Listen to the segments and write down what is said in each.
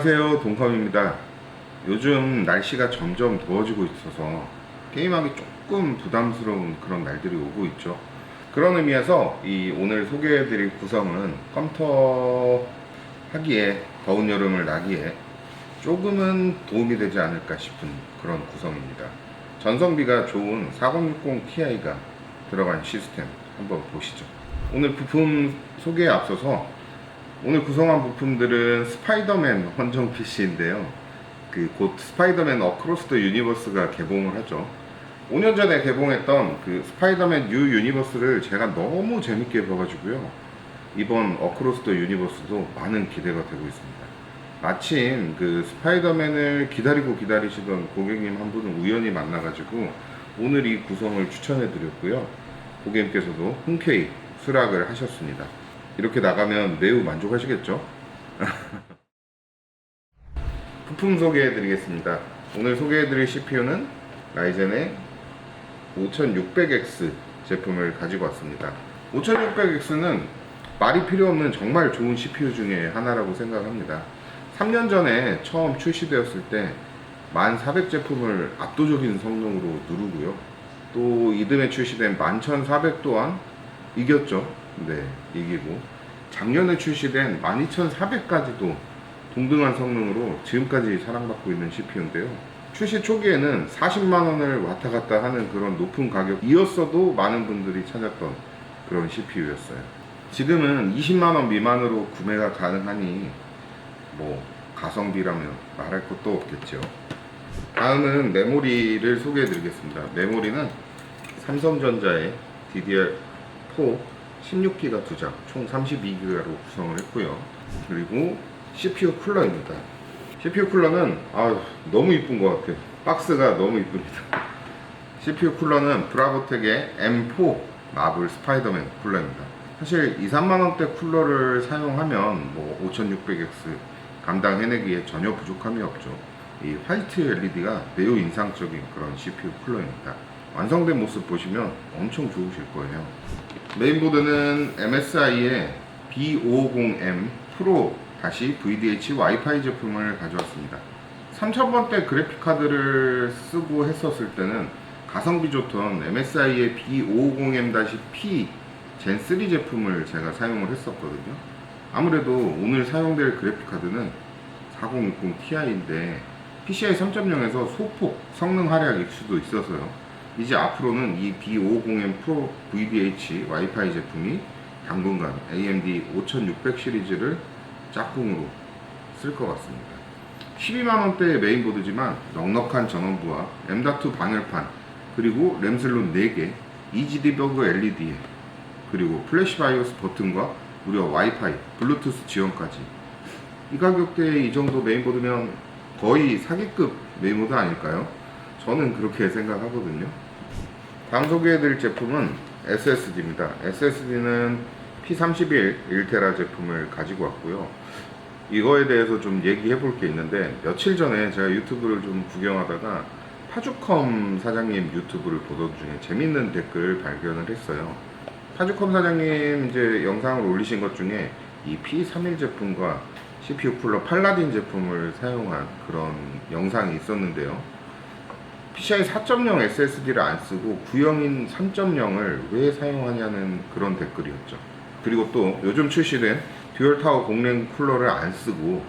안녕하세요. 동컴입니다. 요즘 날씨가 점점 더워지고 있어서 게임하기 조금 부담스러운 그런 날들이 오고 있죠. 그런 의미에서 이 오늘 소개해드릴 구성은 컴퓨터 하기에 더운 여름을 나기에 조금은 도움이 되지 않을까 싶은 그런 구성입니다. 전성비가 좋은 4060 Ti가 들어간 시스템 한번 보시죠. 오늘 부품 소개에 앞서서 오늘 구성한 부품들은 스파이더맨 헌정 PC인데요. 그 곧 스파이더맨 어크로스 더 유니버스가 개봉을 하죠. 5년 전에 개봉했던 그 스파이더맨 뉴 유니버스를 제가 너무 재밌게 봐가지고요. 이번 어크로스 더 유니버스도 많은 기대가 되고 있습니다. 마침 그 스파이더맨을 기다리고 기다리시던 고객님 한 분을 우연히 만나가지고 오늘 이 구성을 추천해 드렸고요. 고객님께서도 흔쾌히 수락을 하셨습니다. 이렇게 나가면 매우 만족하시겠죠? 부품 소개해 드리겠습니다. 오늘 소개해 드릴 CPU는 라이젠의 5600X 제품을 가지고 왔습니다. 5600X는 말이 필요 없는 정말 좋은 CPU 중에 하나라고 생각합니다. 3년 전에 처음 출시되었을 때 1400 제품을 압도적인 성능으로 누르고요. 또 이듬해 출시된 11400 또한 이겼죠. 네, 이기고 작년에 출시된 12400까지도 동등한 성능으로 지금까지 사랑받고 있는 CPU인데요. 출시 초기에는 40만 원을 왔다 갔다 하는 그런 높은 가격이었어도 많은 분들이 찾았던 그런 CPU였어요. 지금은 20만 원 미만으로 구매가 가능하니 뭐 가성비라면 말할 것도 없겠죠. 다음은 메모리를 소개해 드리겠습니다. 메모리는 삼성전자의 DDR4 16기가 두 장, 총 32기가로 구성을 했고요. 그리고 CPU 쿨러입니다. CPU 쿨러는 아 너무 이쁜 것 같아요. 박스가 너무 이쁩니다. CPU 쿨러는 브라보텍의 M4 마블 스파이더맨 쿨러입니다. 사실 2, 3만 원대 쿨러를 사용하면 뭐 5600X 감당해내기에 전혀 부족함이 없죠. 이 화이트 LED가 매우 인상적인 그런 CPU 쿨러입니다. 완성된 모습 보시면 엄청 좋으실 거예요. 메인보드는 MSI의 B550M 프로 다시 VDH 와이파이 제품을 가져왔습니다. 3000번대 그래픽카드를 쓰고 했었을 때는 가성비 좋던 MSI의 B550M-P 젠3 제품을 제가 사용을 했었거든요. 아무래도 오늘 사용될 그래픽카드는 4060 Ti인데 PCI 3.0에서 소폭 성능 하락 일 수도 있어서요. 이제 앞으로는 이 B550M Pro VDH 와이파이 제품이 당분간 AMD 5600 시리즈를 짝꿍으로 쓸 것 같습니다. 12만원대의 메인보드지만 넉넉한 전원부와 M.2 방열판 그리고 램슬롯 4개 이지디버그 LED에 그리고 플래시 바이오스 버튼과 무려 와이파이, 블루투스 지원까지 이 가격대에 이 정도 메인보드면 거의 사기급 메인보드 아닐까요? 저는 그렇게 생각하거든요. 다음 소개해드릴 제품은 SSD입니다. SSD는 P31 1테라 제품을 가지고 왔고요. 이거에 대해서 좀 얘기해 볼 게 있는데 며칠 전에 제가 유튜브를 좀 구경하다가 파주컴 사장님 유튜브를 보던 중에 재밌는 댓글 발견을 했어요. 파주컴 사장님 이제 영상을 올리신 것 중에 이 P31 제품과 CPU 쿨러 팔라딘 제품을 사용한 그런 영상이 있었는데요. PCI 4.0 SSD를 안 쓰고 구형인 3.0을 왜 사용하냐는 그런 댓글이었죠. 그리고 또 요즘 출시된 듀얼 타워 공랭 쿨러를 안 쓰고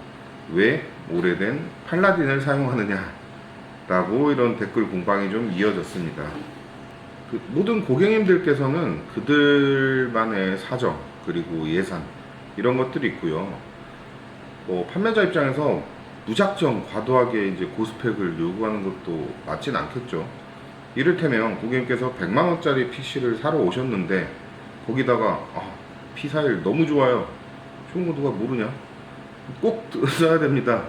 왜 오래된 팔라딘을 사용하느냐 라고 이런 댓글 공방이 좀 이어졌습니다. 그 모든 고객님들께서는 그들만의 사정 그리고 예산 이런 것들이 있고요. 뭐 판매자 입장에서 무작정 과도하게 이제 고스펙을 요구하는 것도 맞진 않겠죠. 이를테면 고객님께서 100만 원짜리 PC를 사러 오셨는데 거기다가 아, P41 너무 좋아요. 좋은 거 누가 모르냐? 꼭 써야 됩니다.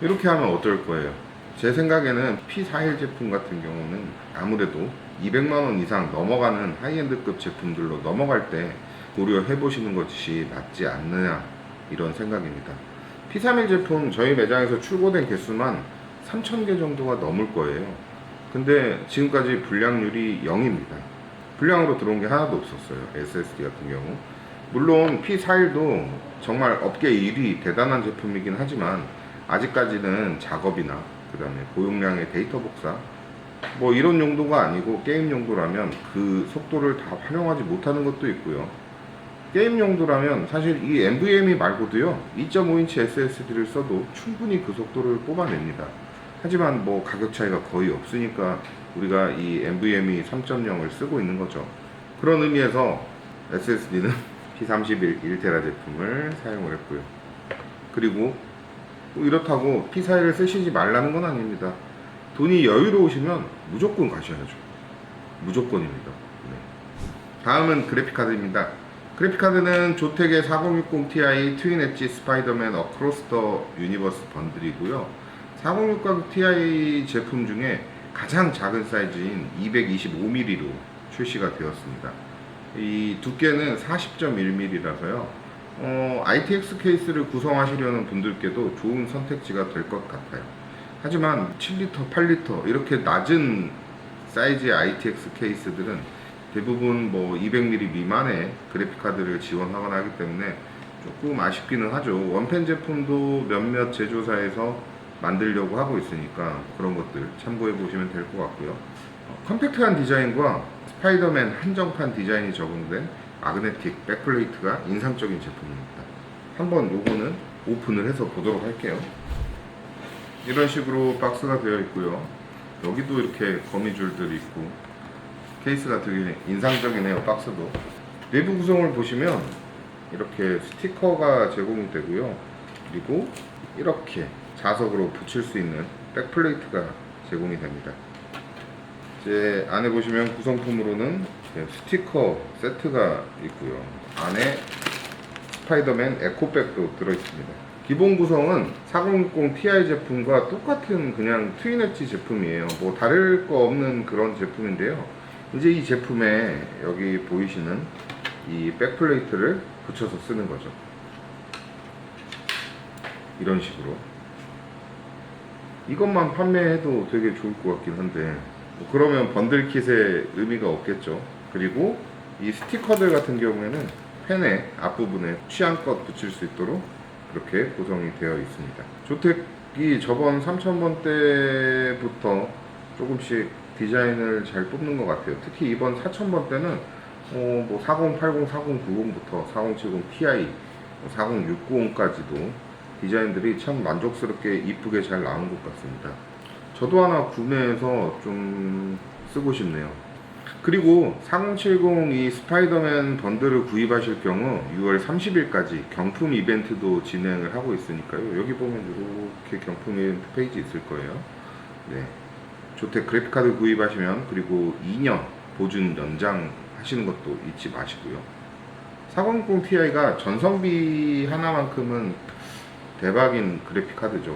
이렇게 하면 어떨 거예요? 제 생각에는 P41 제품 같은 경우는 아무래도 200만 원 이상 넘어가는 하이엔드급 제품들로 넘어갈 때 고려해 보시는 것이 맞지 않느냐 이런 생각입니다. P31 제품 저희 매장에서 출고된 개수만 3,000개 정도가 넘을 거예요. 근데 지금까지 불량률이 0입니다. 불량으로 들어온 게 하나도 없었어요. SSD 같은 경우. 물론 P41도 정말 업계 1위 대단한 제품이긴 하지만 아직까지는 작업이나 그 다음에 고용량의 데이터 복사 뭐 이런 용도가 아니고 게임 용도라면 그 속도를 다 활용하지 못하는 것도 있고요. 게임 용도라면 사실 이 NVMe 말고도요 2.5인치 SSD를 써도 충분히 그 속도를 뽑아냅니다. 하지만 뭐 가격 차이가 거의 없으니까 우리가 이 NVMe 3.0을 쓰고 있는 거죠. 그런 의미에서 SSD는 P31 1테라 제품을 사용을 했고요. 그리고 뭐 이렇다고 P41을 쓰시지 말라는 건 아닙니다. 돈이 여유로우시면 무조건 가셔야죠. 무조건입니다. 네. 다음은 그래픽카드입니다. 그래픽카드는 조텍의 4060 Ti 트윈 엣지 스파이더맨 어크로스 더 유니버스 번들이고요. 4060 Ti 제품 중에 가장 작은 사이즈인 225mm로 출시가 되었습니다. 이 두께는 40.1mm라서요. 어, ITX 케이스를 구성하시려는 분들께도 좋은 선택지가 될 것 같아요. 하지만 7리터, 8리터 이렇게 낮은 사이즈의 ITX 케이스들은 대부분 뭐 200mm 미만의 그래픽 카드를 지원하거나 하기 때문에 조금 아쉽기는 하죠. 원펜 제품도 몇몇 제조사에서 만들려고 하고 있으니까 그런 것들 참고해 보시면 될 것 같고요. 어, 컴팩트한 디자인과 스파이더맨 한정판 디자인이 적용된 마그네틱 백플레이트가 인상적인 제품입니다. 한번 요거는 오픈을 해서 보도록 할게요. 이런 식으로 박스가 되어 있고요. 여기도 이렇게 거미줄들이 있고 케이스가 되게 인상적이네요. 박스도. 내부 구성을 보시면 이렇게 스티커가 제공이 되고요. 그리고 이렇게 자석으로 붙일 수 있는 백플레이트가 제공이 됩니다. 이제 안에 보시면 구성품으로는 이렇게 스티커 세트가 있고요. 안에 스파이더맨 에코백도 들어있습니다. 기본 구성은 4060 Ti 제품과 똑같은 그냥 트윈 엣지 제품이에요. 뭐 다를 거 없는 그런 제품인데요. 이제 이 제품에 여기 보이시는 이 백플레이트를 붙여서 쓰는 거죠. 이런 식으로. 이것만 판매해도 되게 좋을 것 같긴 한데 뭐 그러면 번들킷의 의미가 없겠죠. 그리고 이 스티커들 같은 경우에는 펜의 앞부분에 취향껏 붙일 수 있도록 그렇게 구성이 되어 있습니다. 조텍이 저번 3000번 때부터 조금씩 디자인을 잘 뽑는 것 같아요. 특히 이번 4000번 때는 어, 뭐 4080, 4090부터 4070 Ti, 4060까지도 디자인들이 참 만족스럽게 이쁘게 잘 나온 것 같습니다. 저도 하나 구매해서 좀 쓰고 싶네요. 그리고 4070 이 스파이더맨 번들을 구입하실 경우 6월 30일까지 경품 이벤트도 진행을 하고 있으니까요. 여기 보면 이렇게 경품 이벤트 페이지 있을 거예요. 네. 조텍 그래픽카드 구입하시면 그리고 2년 보증 연장 하시는 것도 잊지 마시고요. 4060 Ti가 전성비 하나만큼은 대박인 그래픽 카드죠.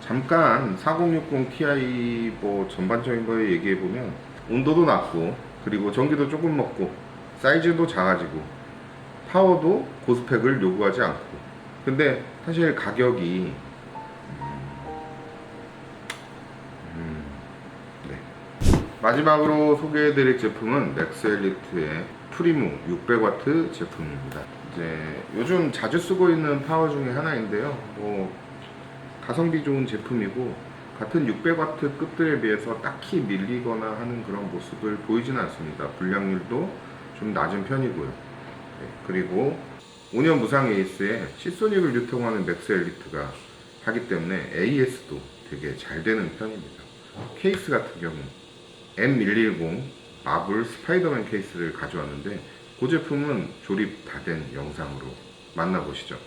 잠깐 4060 Ti 뭐 전반적인 거에 얘기해 보면 온도도 낮고 그리고 전기도 조금 먹고 사이즈도 작아지고 파워도 고스펙을 요구하지 않고 근데 사실 가격이 마지막으로 소개해드릴 제품은 넥스엘리트의 프리무 600W 제품입니다. 이제 요즘 자주 쓰고 있는 파워 중에 하나인데요. 뭐 가성비 좋은 제품이고 같은 600W 급들에 비해서 딱히 밀리거나 하는 그런 모습을 보이지는 않습니다. 불량률도 좀 낮은 편이고요. 네, 그리고 5년 무상 에이스에 시소닉을 유통하는 맥스 엘리트가 하기 때문에 AS도 되게 잘 되는 편입니다. 케이스 같은 경우 M110 마블 스파이더맨 케이스를 가져왔는데 그 제품은 조립 다 된 영상으로 만나보시죠.